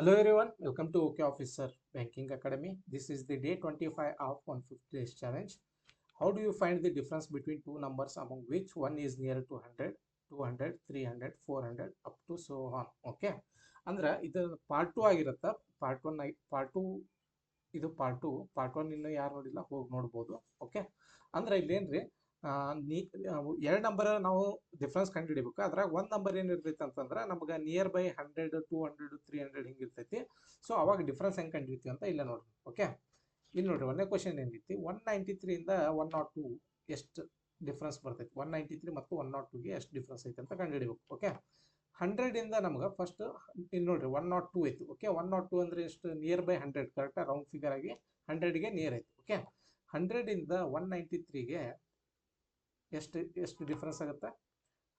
Hello everyone, welcome to OK Officer Banking Academy. This is the day 25 of 150 days challenge. How do you find the difference between two numbers among which one is nearer to 100, 200, 300, 400 up to so on. Okay. ಅಂದ್ರೆ ಇದು part two ಆಗಿರುತ್ತ part one part two part two part one ಇನ್ನು ಯಾರು ನೋಡಿಲ್ಲ ಹೋಗಿ ನೋಡ್ಬೋದು okay ಅಂದ್ರೆ ಇಲ್ಲೇನ್ರಿ ನೀ ಎರಡು ನಂಬರ್ ನಾವು ಡಿಫ್ರೆನ್ಸ್ ಕಂಡು ಹಿಡಿಬೇಕು ಒಂದು ನಂಬರ್ ಏನಿರ್ತೈತೆ ಅಂತಂದ್ರೆ ನಮ್ಗೆ nearby hundred two hundred three hundred ಹಿಂಗೆ ಇರ್ತೈತಿ. ಸೊ ಅವಾಗ ಡಿಫ್ರೆನ್ಸ್ ಹೆಂಗೆ ಕಂಡು ಹಿಡಿತೀವಿ ಅಂತ ಇಲ್ಲ ನೋಡ್ರಿ ಓಕೆ ಇಲ್ಲಿ ನೋಡ್ರಿ ಒಂದೇ ಕ್ವಶನ್ ಏನೈತಿ ಒನ್ ನೈಂಟಿ ತ್ರೀಯಿಂದ ಒನ್ ನಾಟ್ ಟು ಎಷ್ಟು ಡಿಫ್ರೆನ್ಸ್ ಬರ್ತೈತಿ? ಒನ್ ನೈಂಟಿ ತ್ರೀ ಮತ್ತು ಒನ್ ನಾಟ್ ಟೂಗೆ ಎಷ್ಟು ಡಿಫ್ರೆನ್ಸ್ ಐತೆ ಅಂತ ಕಂಡು ಹಿಡಿಬೇಕು ಓಕೆ ಹಂಡ್ರೆಡಿಂದ ನಮ್ಗೆ ಫಸ್ಟ್ ಇಲ್ಲಿ ನೋಡ್ರಿ ಒನ್ ನಾಟ್ ಟೂ ಐತಿ ಓಕೆ ಒನ್ ನಾಟ್ ಟೂ ಅಂದರೆ ಎಷ್ಟು? Nearby hundred correct round figure ಆಗಿ ಹಂಡ್ರೆಡ್ಗೆ ನಿಯರ್ ಐತಿ ಓಕೆ ಹಂಡ್ರೆಡಿಂದ ಒನ್ ನೈಂಟಿ ತ್ರೀಗೆ ಎಷ್ಟು ಎಷ್ಟು ಡಿಫ್ರೆನ್ಸ್ ಆಗುತ್ತೆ?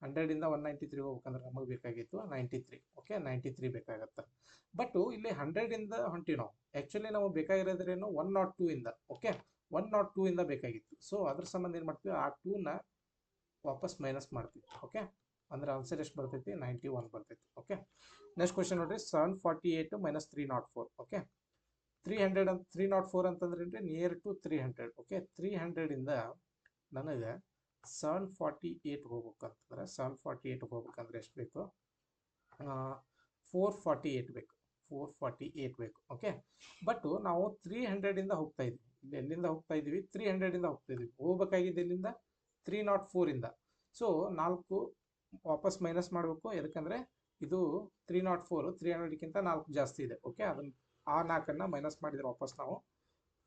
ಹಂಡ್ರೆಡಿಂದ ಒನ್ ನೈಂಟಿ ತ್ರೀ ಹೋಗ್ಬೇಕಂದ್ರೆ ನಮಗೆ ಬೇಕಾಗಿತ್ತು ninety three okay ninety three ಬೇಕಾಗತ್ತೆ. ಬಟ್ ಇಲ್ಲಿ ಹಂಡ್ರೆಡಿಂದ ಹೊಂಟಿ ನಾವು ಆ್ಯಕ್ಚುಲಿ ನಾವು ಬೇಕಾಗಿರೋದ್ರೇನು ಒನ್ ನಾಟ್ ಟೂ ಇಂದ ಓಕೆ ಒನ್ ನಾಟ್ ಟೂ ಇಂದ ಬೇಕಾಗಿತ್ತು. ಸೊ ಅದ್ರ ಸಂಬಂಧ ಏನು ಮಾಡ್ತೀವಿ? ಆ ಟೂನ ವಾಪಸ್ ಮೈನಸ್ ಮಾಡ್ತೀವಿ ಓಕೆ ಅಂದ್ರೆ ಆನ್ಸರ್ ಎಷ್ಟು ಬರ್ತೈತಿ? ನೈಂಟಿ ಒನ್ ಬರ್ತೈತಿ ಓಕೆ ನೆಕ್ಸ್ಟ್ ಕ್ವಶನ್ ನೋಡ್ರಿ seven forty eight minus three naught four okay three hundred ಅಂತ ತ್ರೀ ನಾಟ್ ಫೋರ್ ಅಂತಂದ್ರೆ near to three hundred okay three ಹಂಡ್ರೆಡಿಂದ ನನಗೆ ಸೆವೆನ್ ಫಾರ್ಟಿ ಏಯ್ಟ್ ಹೋಗ್ಬೇಕಂತಂದ್ರೆ ಸೆವೆನ್ ಫಾರ್ಟಿ ಏಯ್ಟ್ ಹೋಗ್ಬೇಕಂದ್ರೆ ಎಷ್ಟು ಬೇಕು? ಫೋರ್ ಫಾರ್ಟಿ ಏಯ್ಟ್ ಬೇಕು. Four forty eight ಬೇಕು okay but ನಾವು ತ್ರೀ ಹಂಡ್ರೆಡಿಂದ ಹೋಗ್ತಾ ಇದ್ವಿ. ಇಲ್ಲಿ ಎಲ್ಲಿಂದ ಹೋಗ್ತಾ ಇದ್ದೀವಿ? ತ್ರೀ ಹಂಡ್ರೆಡಿಂದ ಹೋಗ್ತಾ ಇದ್ವಿ ಹೋಗ್ಬೇಕಾಗಿದ್ದು ಎಲ್ಲಿಂದ? ತ್ರೀ ನಾಟ್ ಫೋರಿಂದ ಸೊ ನಾಲ್ಕು ವಾಪಸ್ ಮೈನಸ್ ಮಾಡಬೇಕು. ಯಾಕಂದರೆ ಇದು ತ್ರೀ ನಾಟ್ ಫೋರ್ ತ್ರೀ ಹಂಡ್ರೆಡ್ಗಿಂತ ನಾಲ್ಕು ಜಾಸ್ತಿ ಇದೆ ಓಕೆ ಅದನ್ನು ಆ ನಾಲ್ಕನ್ನು ಮೈನಸ್ ಮಾಡಿದರೆ ವಾಪಸ್ ನಾವು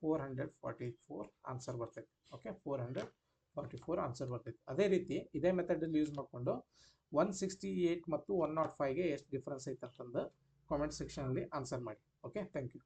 four hundred forty four answer ಬರ್ತೈತೆ ಓಕೆ ಫೋರ್ ಹಂಡ್ರೆಡ್ ಆನ್ಸರ್ ಬರ್ತೈತೆ. ಅದೇ ರೀತಿ ಇದೇ ಮೆಥಡಲ್ಲಿ ಯೂಸ್ ಮಾಡಿಕೊಂಡು ಒನ್ ಸಿಕ್ಸ್ಟಿ ಏಯ್ಟ್ ಮತ್ತು ಒನ್ ನಾಟ್ ಫೈವ್ಗೆ ಎಷ್ಟು ಡಿಫ್ರೆನ್ಸ್ ಐತೆ ಅಂತಂದು ಕಾಮೆಂಟ್ ಸೆಕ್ಷನಲ್ಲಿ ಆನ್ಸರ್ ಮಾಡಿ. Okay thank you